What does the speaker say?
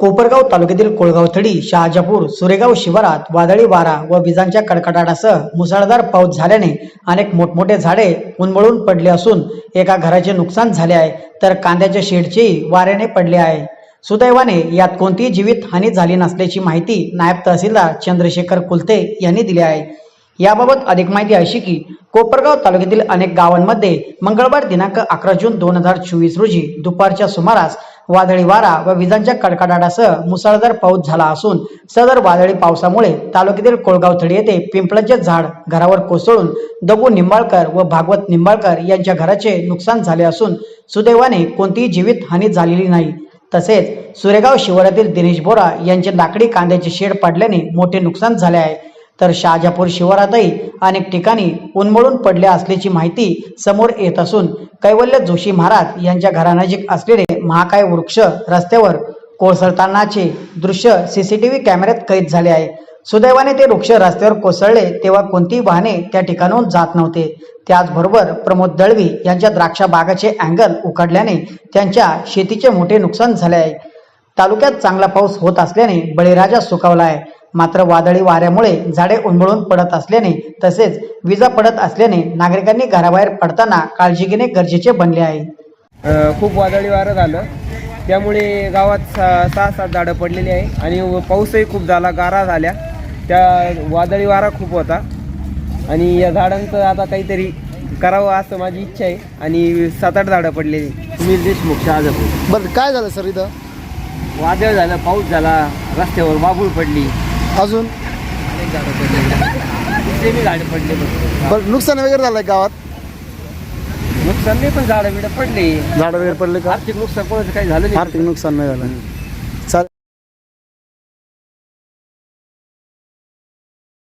कोपरगाव तालुक्यातील कोळगावथडी शहाजापूर सुरेगाव शिवारात वादळी वारा व विजांच्या कडकडाटासह मुसळधार पाऊस झाल्याने अनेक मोठमोठे झाडे उन्मळून पडले असून एका घराचे नुकसान झाले आहे तर कांद्याच्या शेडचेही वाऱ्याने पडले आहे. सुदैवाने यात कोणतीही जीवित हानी झाली नसल्याची माहिती नायब तहसीलदार चंद्रशेखर कुलते यांनी दिली आहे. याबाबत अधिक माहिती अशी की कोपरगाव तालुक्यातील अनेक गावांमध्ये मंगळवार दिनांक अकरा जून दोन हजार चोवीस रोजी दुपारच्या सुमारास वादळी वारा व विजांच्या कडकडाटासह मुसळधार पाऊस झाला असून सदर वादळी पावसामुळे तालुक्यातील कोळगाव थडी येथे पिंपळाचे झाड घरावर कोसळून दगू निंबाळकर व भागवत निंबाळकर यांच्या घराचे नुकसान झाले असून सुदैवाने कोणतीही जीवित हानी झालेली नाही. तसेच सुरेगाव शिवारातील दिनेश बोरा यांचे लाकडी कांद्याचे शेड पडल्याने मोठे नुकसान झाले आहे. तर शहाजापूर शिवारातही अनेक ठिकाणी उन्मळून पडले असल्याची माहिती समोर येत असून कैवल्य जोशी महाराज यांच्या घरानजीक असलेले महाकाय वृक्ष रस्त्यावर कोसळतानाचे दृश्य सीसीटीव्ही कॅमेऱ्यात कैद झाले आहे. सुदैवाने ते वृक्ष रस्त्यावर कोसळले तेव्हा कोणतीही वाहने त्या ठिकाणाहून जात नव्हते. त्याचबरोबर प्रमोद दळवी यांच्या द्राक्षा बागाचे अँगल उखडल्याने त्यांच्या शेतीचे मोठे नुकसान झाले आहे. तालुक्यात चांगला पाऊस होत असल्याने बळीराजा सुकावला आहे. मात्र वादळी वाऱ्यामुळे झाडे उन्मळून पडत असल्याने तसेच विजा पडत असल्याने नागरिकांनी घराबाहेर पडताना काळजी घेणे गरजेचे बनले आहे. खूप वादळी वारं झालं. त्यामुळे गावात सहा सहा सात झाडं पडलेली आहे आणि व- पाऊसही खूप झाला गारा झाल्या. त्या वादळी वारा खूप होता. आणि या झाडांचं आता काहीतरी करावं असं माझी इच्छा आहे. आणि सात आठ झाडं पडलेली. सुनील देशमुख शहाजपूर. बरं काय झालं सर इथं? वादळ झालं पाऊस झाला रस्त्यावर बाबूळ पडली. अजून? अनेक झाडं पडली दुसरे बी झाडं पडले भरपूर. बरं नुकसान वगैरे झालंय गावात? नुकसान नाही पण झाडं बिडं पडले. झाडं वगैरे पडले का? आर्थिक नुकसान कोणाचं काही झालं नाही. आर्थिक नुकसान नाही झालं.